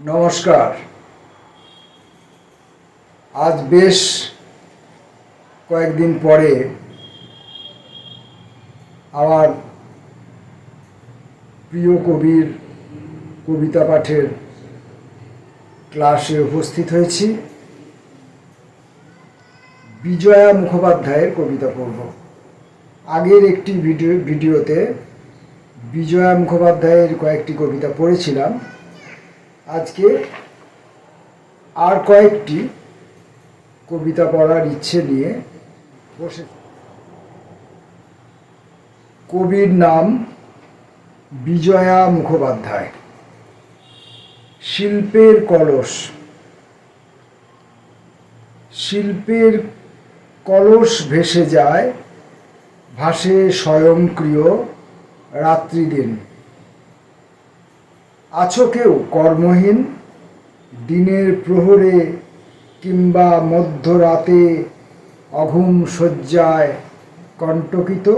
নমস্কার। আজ বেশ কয়েকদিন পরে আমার প্রিয় কবির কবিতা পাঠের ক্লাসে উপস্থিত হয়েছি। বিজয়া মুখোপাধ্যায়ের কবিতা পড়ব। আগের একটি ভিডিও ভিডিওতে বিজয়া মুখোপাধ্যায়ের কয়েকটি কবিতা পড়েছিলাম। আজকে আর কয়েকটি কবিতা পড়ার ইচ্ছে নিয়ে বসে কবির নাম বিজয়া মুখোপাধ্যায়। শিল্পের কলস। শিল্পের কলস ভেসে যায় ভাসে স্বয়ংক্রিয় রাত্রিদিন। আছো কেউ কর্মহীন? দিনের প্রহরে কিংবা মধ্যরাতে অঘুম শয্যায় কণ্টকিত?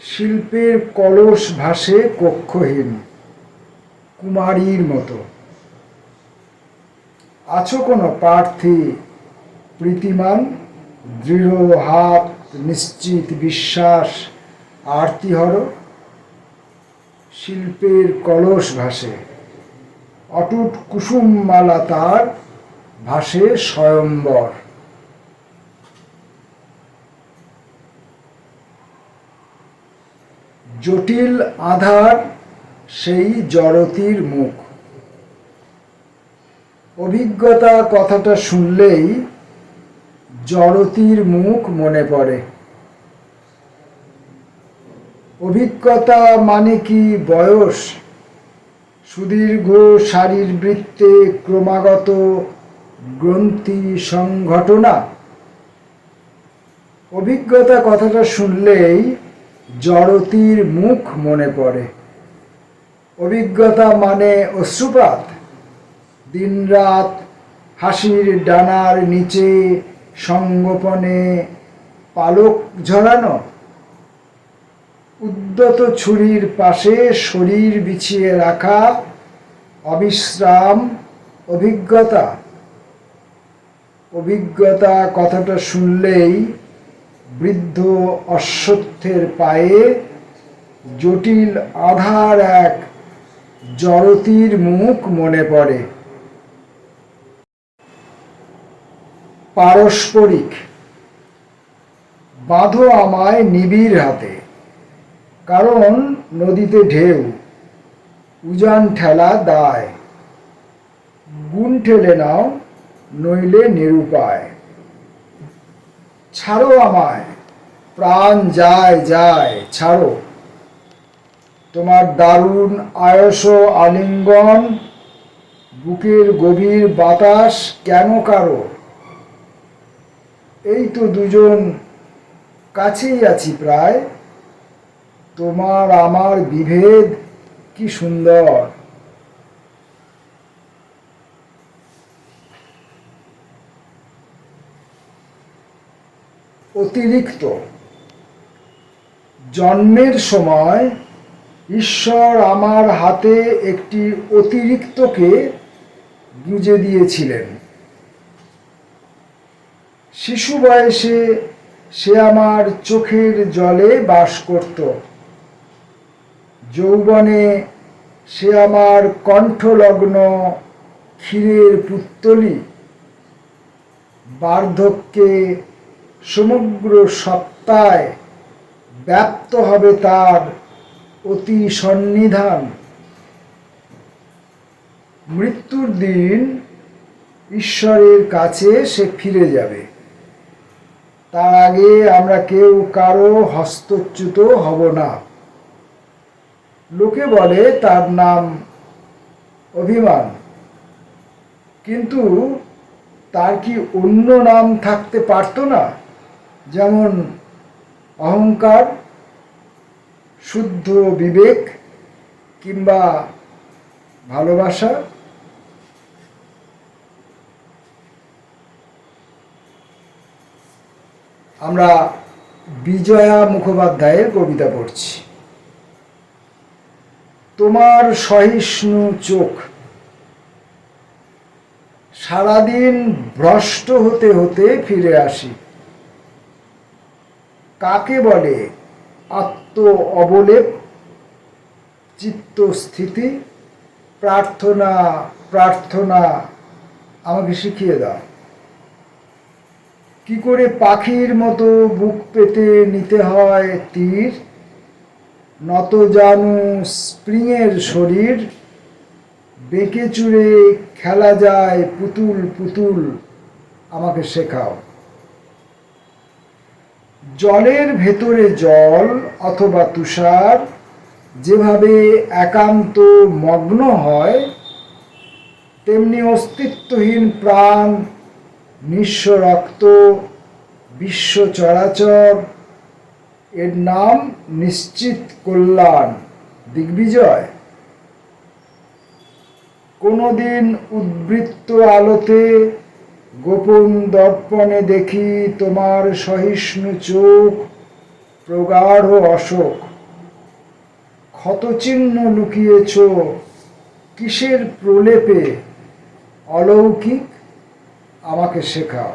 শিল্পের কলস ভাসে কক্ষহীন, কুমারীর মতো। আছো কোনো প্রার্থী, প্রীতিমান? দৃঢ় হাত, নিশ্চিত বিশ্বাস আরতিহর শিল্পের কলস ভাসে। অটুট কুসুমমালা তার ভাসে স্বয়ম্বর। জটিল আধার সেই জড়তির মুখ। অভিজ্ঞতা কথাটা শুনলেই জড়তির মুখ মনে পড়ে। অভিজ্ঞতা মানে কি বয়স? সুদীর্ঘ শারীরবৃত্তে ক্রমাগত গ্রন্থি সংঘটনা। অভিজ্ঞতা কথাটা শুনলেই জড়তির মুখ মনে পড়ে। অভিজ্ঞতা মানে অশ্রুপাত। দিনরাত হাসির ডানার নিচে সঙ্গোপনে পালক ঝরানো উদ্যত ছুরির পাশে শরীর বিছিয়ে রাখা, অবিশ্রাম, অভিজ্ঞতা। অভিজ্ঞতা কথাটা শুনলেই বৃদ্ধ অশ্বত্থের পায়ে জটিল আধার এক জড়তির মুখ মনে পড়ে। পারস্পরিক, বাঁধো আমায় নিবিড় হাতে। কারণ নদীতে ঢেউ, উজান ঠেলা দায়। গুণ ঠেলে নাও, নইলে নিরুপায় ছাড়ো আমায়, প্রাণ যায় যায়, ছাড়ো। তোমার দারুণ আয়স আলিঙ্গন, বুকের গভীর বাতাস কেন কারও? এই তো দুজন কাছেই আছি প্রায়। তোমার আমার বিভেদ কি সুন্দর। অতিরিক্ত, জন্মের সময় ঈশ্বর আমার হাতে একটি অতিরিক্তকে গুঁজে দিয়েছিলেন। শিশু বয়সে সে আমার চোখের জলে বাস করত। যৌবনে সে আমার কণ্ঠলগ্ন ক্ষীরের পুত্তলি। বার্ধক্যে সমগ্র সত্তায় ব্যাপ্ত হবে তার অতি সন্নিধান। মৃত্যুর দিন ঈশ্বরের কাছে সে ফিরে যাবে। তার আগে আমরা কেউ কারও হস্তচ্যুত হব না। লোকে বলে তার নাম অভিমান। কিন্তু তার কি অন্য নাম থাকতে পারত না? যেমন অহংকার, শুদ্ধ বিবেক কিংবা ভালোবাসা। আমরা বিজয়া মুখোপাধ্যায়ের কবিতা পড়ছি। তোমার সহিষ্ণু চোখ। সারাদিন ভ্রষ্ট হতে হতে ফিরে আসি। কাকে বলে আত্ম অবলেপ চিত্তস্থিতি প্রার্থনা প্রার্থনা, আমাকে শিখিয়ে দাও। কি করে পাখির মতো বুক পেতে নিতে হয় তীর? নত জানু স্প্রিংয়ের শরীর, বেঁকে চুড়ে খেলা যায় পুতুল পুতুল, আমাকে শেখাও। জলের ভেতরে জল অথবা তুষার, যেভাবে একান্ত মগ্ন হয়, তেমনি অস্তিত্বহীন প্রাণ, নিঃস্ব রক্ত, বিশ্ব চরাচর এর নাম নিশ্চিত কল্যাণ। দিগ্বিজয়, কোনোদিন উদ্বৃত্ত আলোতে গোপন দর্পণে দেখি তোমার সহিষ্ণু চোখ প্রগাঢ় অশোক। ক্ষতচিহ্ন লুকিয়েছ কিসের প্রলেপে অলৌকিক? আমাকে শেখাও।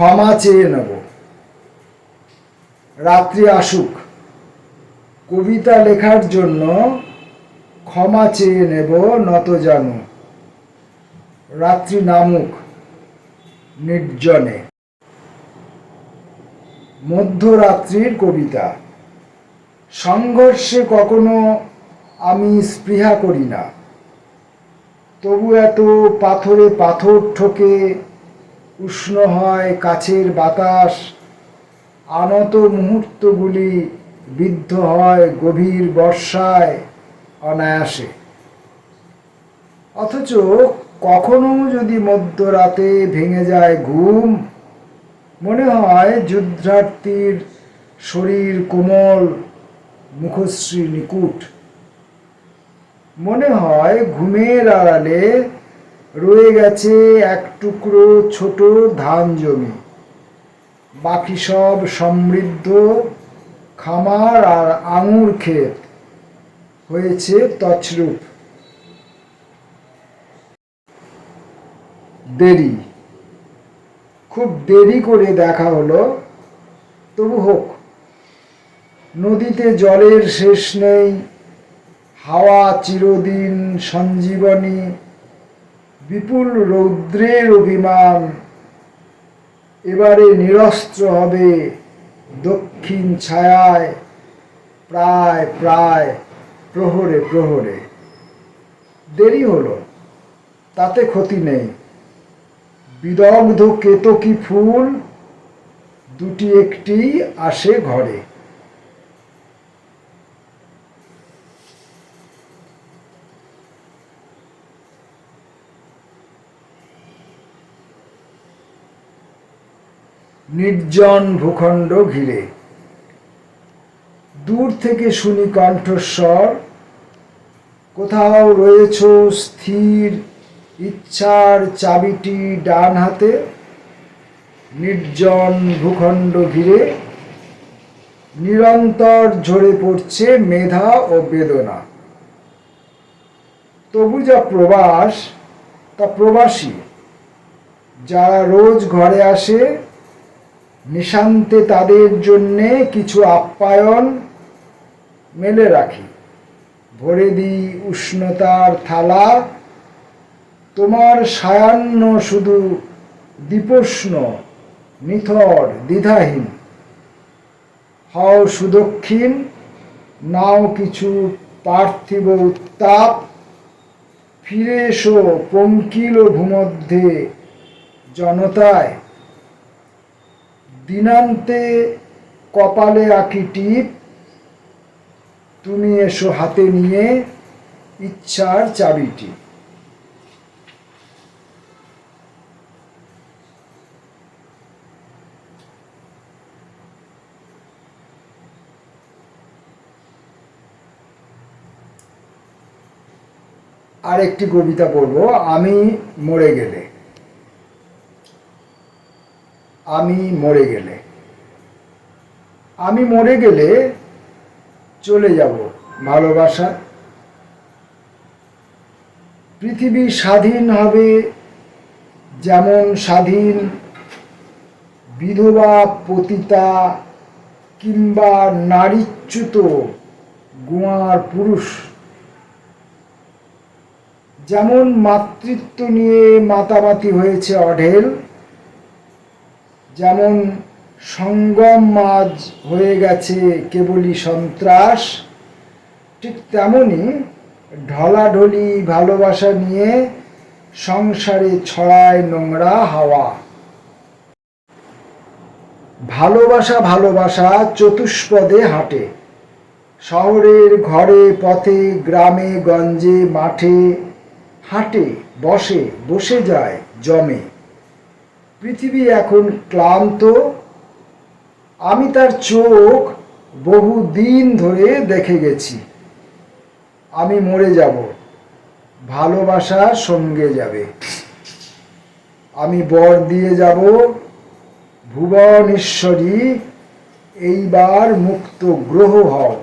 ক্ষমা চেয়ে নেব। রাত্রি আসুক। কবিতা লেখার জন্য ক্ষমা চেয়ে নেব, নত জানু। রাত্রি নামুক নির্জনে। মধ্যরাত্রির কবিতা। সংঘর্ষে কখনো আমি স্পৃহা করি না। তবু এত পাথরে পাথর ঠোকে উষ্ণ হয় কাছের বাতাস। আনত মুহূর্তগুলি বিদ্ধ হয় গভীর বর্ষায় অনায়াসে। অথচ কখনো যদি মধ্যরাতে ভেঙে যায় ঘুম, মনে হয় যুদ্ধার্থীর শরীর কোমল, মুখশ্রী নিকুট। মনে হয় ঘুমের আড়ালে রয়ে গেছে এক টুকরো ছোট ধান জমি। বাকি সব সমৃদ্ধ খামার আর আঙুর ক্ষেত। হয়েছে তছরূপ। দেরি। খুব দেরি করে দেখা হলো। তবু হোক। নদীতে জলের শেষ নেই। হাওয়া চিরদিন সঞ্জীবনী বিপুল রৌদ্রের অভিমান। এবারে নিরস্ত্র হবে দক্ষিণ ছায়ায়, প্রায় প্রায়, প্রহরে প্রহরে। দেরি হলো, তাতে ক্ষতি নেই। বিদগ্ধ কেতকী ফুল, দুটি একটি আসে ঘরে। নির্জন ভূখণ্ড ঘিরে। দূর থেকে শুনি কণ্ঠস্বর, কোথাও রয়েছ স্থির ইচ্ছার চাবিটি ডান হাতে? নির্জন ভূখণ্ড ঘিরে নিরন্তর ঝরে পড়ছে মেধা ও বেদনা। তবু যা প্রবাস, তা প্রবাসী, যারা রোজ ঘরে আসে নিশান্তে তাদের জন্যে কিছু আপ্যায়ন মেলে রাখি। ভরে দিই উষ্ণতার থালা, তোমার সায়ান্ন শুধু দীপোষ্ণ, নিথর, দ্বিধাহীন। হও সুদক্ষিণ, নাও কিছু পার্থিব উত্তাপ, ফিরে এসো পঙ্কিল ভূমধ্যে জনতায়। দিনান্তে কপালে আঁকি টিপ, তুমি এসো হাতে নিয়ে ইচ্ছার চাবিটি আর একটি কবিতা পড়ব আমি মরে গেলে। আমি মরে গেলে। আমি মরে গেলে চলে যাব ভালোবাসা। পৃথিবী স্বাধীন হবে যেমন স্বাধীন বিধবা, পতিতা কিংবা নারীচ্যুত গুয়ার পুরুষ। যেমন মাতৃত্ব নিয়ে মাতামাতি হয়েছে অঢেল যেমন সঙ্গম মাঝ হয়ে গেছে কেবলই সন্ত্রাস, ঠিক তেমনি ঢলাঢলি ভালোবাসা নিয়ে সংসারে ছড়ায় নোংরা হাওয়া। ভালোবাসা ভালোবাসা চতুষ্পদে হাঁটে। শহরের ঘরে, পথে, গ্রামে, গঞ্জে, মাঠে হাঁটে, বসে বসে যায়, জমে। পৃথিবী এখন ক্লান্ত। আমি তার চোখ বহু দিন ধরে দেখে গেছি। আমি মরে যাব। ভালোবাসা সঙ্গে যাবে। আমি বর দিয়ে যাব। ভুবনেশ্বরী, এইবার মুক্ত গ্রহ হও।